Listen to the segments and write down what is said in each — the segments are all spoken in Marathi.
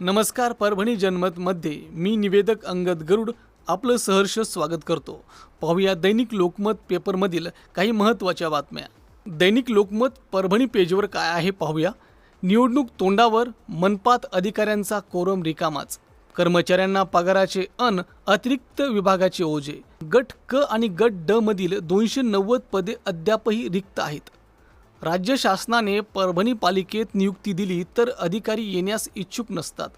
नमस्कार परभणी जनमतमध्ये मी निवेदक अंगद गरुड आपलं सहर्ष स्वागत करतो. पाहूया दैनिक लोकमत पेपरमधील काही महत्त्वाच्या बातम्या. दैनिक लोकमत परभणी पेजवर काय आहे पाहूया. निवडणूक तोंडावर मनपात अधिकाऱ्यांचा कोरम रिकामाच. कर्मचाऱ्यांना पगाराचे अन अतिरिक्त विभागाचे ओझे. गट क आणि गट ड मधील दोनशे नव्वद पदे अद्यापही रिक्त आहेत. राज्य शासनाने परभणी पालिकेत नियुक्ती दिली तर अधिकारी येण्यास इच्छुक नसतात.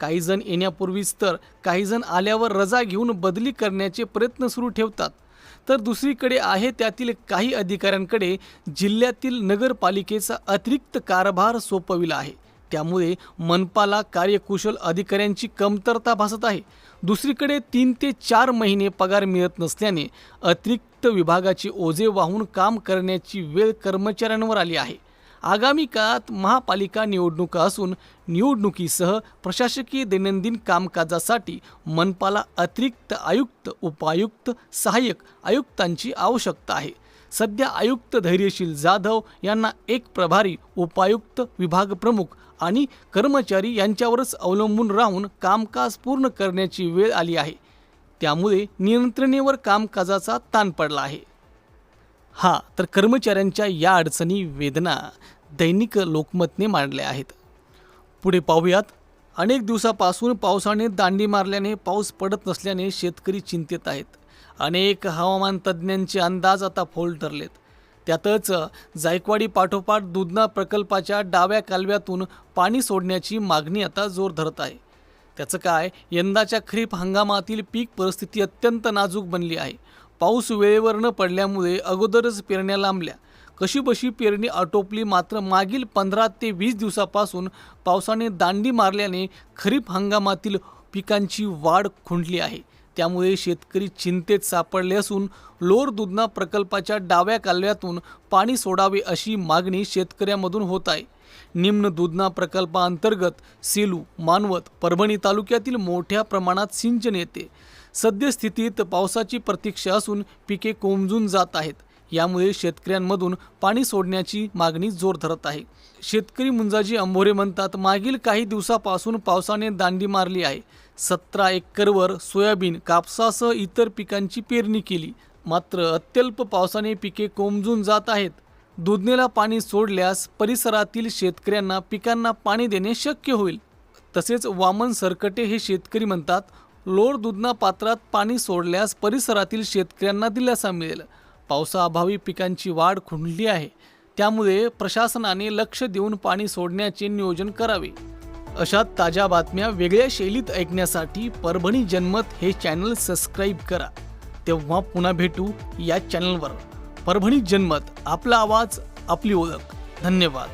काही जण येण्यापूर्वीच तर काही जण आल्यावर रजा घेऊन बदली करण्याचे प्रयत्न सुरू ठेवतात. तर दुसरीकडे आहे त्यातील काही अधिकाऱ्यांकडे जिल्ह्यातील नगरपालिकेचा अतिरिक्त कारभार सोपविला आहे. त्यामुळे मनपाला कार्यकुशल अधिकाऱ्यांची कमतरता भासत आहे. दुसरीकडे तीन ते चार महिने पगार मिळत नसल्याने अतिरिक्त विभागाचे ओझे वाहून काम करण्याची वेळ कर्मचाऱ्यांवर आली आहे. आगामी काळात महापालिका निवडणुका असून निवडणुकीसह प्रशासकीय दैनंदिन कामकाजासाठी मनपाला अतिरिक्त आयुक्त उपायुक्त सहाय्यक आयुक्तांची आवश्यकता आहे. सध्या आयुक्त धैर्यशील जाधव यांना एक प्रभारी उपायुक्त विभाग प्रमुख आणि कर्मचारी यांच्यावरच अवलंबून राहून कामकाज पूर्ण करण्याची वेळ आली आहे. त्यामुळे नियंत्रणेवर कामकाजाचा ताण पडला आहे. हा तर कर्मचाऱ्यांच्या या अडचणी वेदना दैनिक लोकमतने मांडल्या आहेत. पुढे पाहूयात. अनेक दिवसापासून पावसाने दांडी मारल्याने पाऊस पडत नसल्याने शेतकरी चिंतेत आहेत. अनेक हवामान तज्ज्ञांचे अंदाज आता फोल ठरलेत. त्यातच जायकवाडी पाठोपाठ दुधना प्रकल्पाच्या डाव्या कालव्यातून पाणी सोडण्याची मागणी आता जोर धरत आहे. त्याचं काय यंदाच्या खरीप हंगामातील पीक परिस्थिती अत्यंत नाजूक बनली आहे. पाऊस वेळेवर न पडल्यामुळे अगोदरच पेरण्या लांबल्या. कशीबशी पेरणी आटोपली मात्र मागील पंधरा ते वीस दिवसापासून पावसाने दांडी मारल्याने खरीप हंगामातील पिकांची वाढ खुंटली आहे. त्यामुळे शेतकरी चिंतेत सापडले असून लोर दुधना प्रकल्पाच्या डाव्या कालव्यातून पाणी सोडावे अशी मागणी शेतकऱ्यांमधून होत आहे. निम्न दुधना प्रकल्पाअंतर्गत सेलू मानवत परभणी तालुक्यातील मोठ्या प्रमाणात सिंचन येते. सद्यस्थितीत पावसाची प्रतीक्षा असून पिके कोमजून जात आहेत. यामुळे शेतकऱ्यांमधून पाणी सोडण्याची मागणी जोर धरत आहे. शेतकरी मुंजाजी अंभोरे म्हणतात मागील काही दिवसापासून पावसाने दांडी मारली आहे. सतरा एकरवर सोयाबीन कापसासह इतर पिकांची पेरणी केली. मात्र अत्यल्प पावसाने पिके कोमजून जात आहेत. दुधनेला पाणी सोडल्यास परिसरातील शेतकऱ्यांना पिकांना पाणी देणे शक्य होईल. तसेच वामन सरकटे हे शेतकरी म्हणतात लोर दुधना पात्रात पाणी सोडल्यास परिसरातील शेतकऱ्यांना दिलासा मिळेल. पावसाअभावी पिकांची वाढ खुंडली आहे. त्यामुळे प्रशासनाने लक्ष देऊन पाणी सोडण्याचे नियोजन करावे. अशा ताज्या बातम्या वेगळ्या शैलीत ऐकण्यासाठी परभणी जनमत हे चॅनल सबस्क्राईब करा. तेव्हा पुन्हा भेटू या चॅनलवर. परभणी जनमत आपला आवाज आपली ओळख. धन्यवाद.